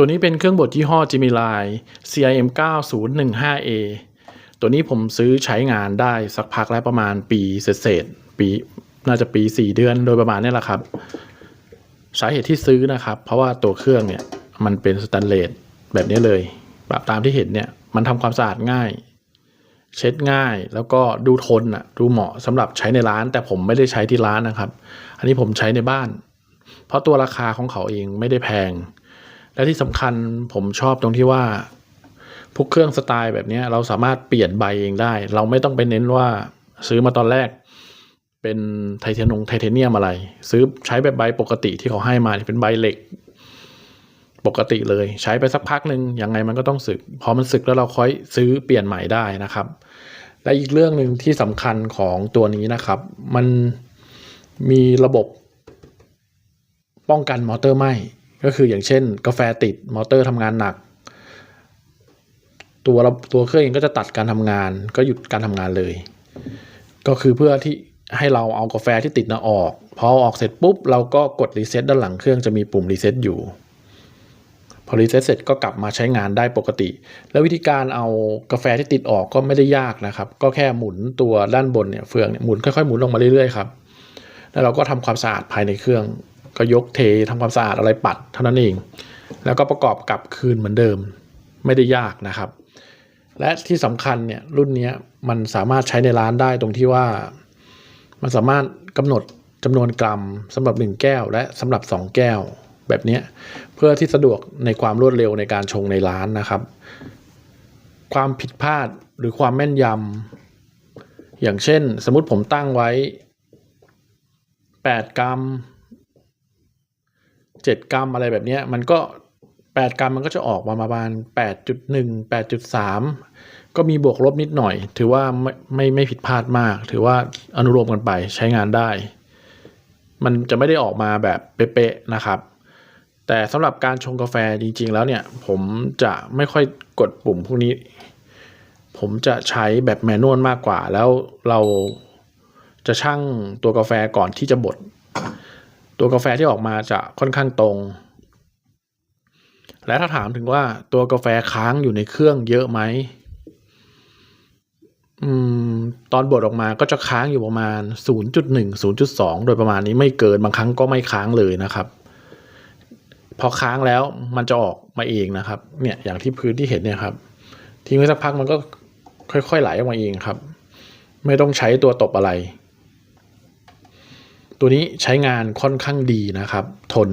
ตัวนี้เป็นเครื่องบดยี่ห้อ Gemini CIM 9015A ตัวนี้ผมซื้อใช้งานได้สักพักแล้วประมาณปีเศษปีน่าจะปี 4 เดือนโดยประมาณนี้แหละครับ สาเหตุที่ซื้อนะครับ เพราะว่าตัวเครื่องเนี่ยมันเป็นสแตนเลสแบบนี้เลยแบบตามที่เห็นเนี่ยมันทำความสะอาดง่าย เช็ดง่ายแล้วก็ดูทนอะดูเหมาะสำหรับใช้ในร้าน แต่ผมไม่ได้ใช้ที่ร้านนะครับ อันนี้ผมใช้ในบ้าน เพราะตัวราคาของเขาเองไม่ได้แพง และที่สำคัญผมชอบตรงที่ว่าพวกเครื่องสไตล์แบบนี้เราสามารถเปลี่ยนใบเองได้ เราไม่ต้องไปเน้นว่าซื้อมาตอนแรก เป็นไทเทนงไทเทเนียมอะไร ซื้อใช้แบบใบปกติที่เขาให้มาเนี่ยเป็นใบเหล็กปกติเลยใช้ไปสักพักหนึ่งยังไงมันก็ต้องสึก พอมันสึกแล้วเราค่อยซื้อเปลี่ยนใหม่ได้นะครับ และอีกเรื่องหนึ่งที่สำคัญของตัวนี้นะครับ มันมีระบบป้องกันมอเตอร์ไหม้ ก็คืออย่างเช่น กาแฟติดมอเตอร์ทำงานหนัก ตัวระตัวเครื่องเองก็จะตัดการทำงาน ก็หยุดการทำงานเลย ก็คือเพื่อที่ให้เราเอากาแฟที่ติดนะออกพอออกเสร็จปุ๊บเราก็กดรีเซ็ตด้านหลังเครื่องจะมีปุ่มรีเซ็ตอยู่ พอรีเซ็ตเสร็จก็กลับมาใช้งานได้ปกติ แล้ววิธีการเอากาแฟที่ติดออกก็ไม่ได้ยากนะครับ ก็แค่หมุนตัวด้านบนเนี่ยเฟืองเนี่ยหมุนค่อยๆหมุนลงมาเรื่อยๆครับแล้วเราก็ทำความสะอาดภายในเครื่อง ก็ยกเททำความสะอาดอะไรปัดเท่านั้นเอง แล้วก็ประกอบกลับคืนเหมือนเดิมไม่ได้ยากนะครับ และที่สำคัญเนี่ยรุ่นนี้มันสามารถใช้ในร้านได้ตรงที่ว่า มันสามารถกำหนดจำนวนกรัมสำหรับ 1 แก้ว และสำหรับ 2 แก้วแบบนี้เพื่อที่สะดวกในความรวดเร็วในการชงในร้านนะครับ ความผิดพลาดหรือความแม่นยำอย่างเช่น สมมติผมตั้งไว้ 8 กรัม 7กรัมอะไรแบบนี้มันก็8กรัมมันก็จะออกมาประมาณ8.1 8.3ก็มีบวกลบนิดหน่อย ถือว่าไม่ไม่ไม่ผิดพลาดมาก ถือว่าอนุโลมกันไปใช้งานได้ มันจะไม่ได้ออกมาแบบเป๊ะๆนะครับ แต่สำหรับการชงกาแฟจริง ๆ แล้วเนี่ย ผมจะไม่ค่อยกดปุ่มพวกนี้ ผมจะใช้แบบแมนนวลมากกว่า แล้วเราจะชั่งตัวกาแฟก่อนที่จะบด ตัวกาแฟที่ออกมาจะค่อนข้างตรง และถ้าถามถึงว่าตัวกาแฟค้างอยู่ในเครื่องเยอะไหมอืมตอนบดออกมาก็จะค้างอยู่ประมาณ 0.1 0.2 โดยประมาณนี้ไม่เกินบางครั้งก็ไม่ค้างเลยนะครับ พอค้างแล้วมันจะออกมาเองนะครับ เนี่ยอย่างที่พื้นที่เห็นเนี่ยครับ ทิ้งไว้สักพักมันก็ค่อยๆไหลออกมาเองครับ ไม่ต้องใช้ตัวตบอะไร ตัวนี้ใช้งานค่อนข้างดีนะครับ ทน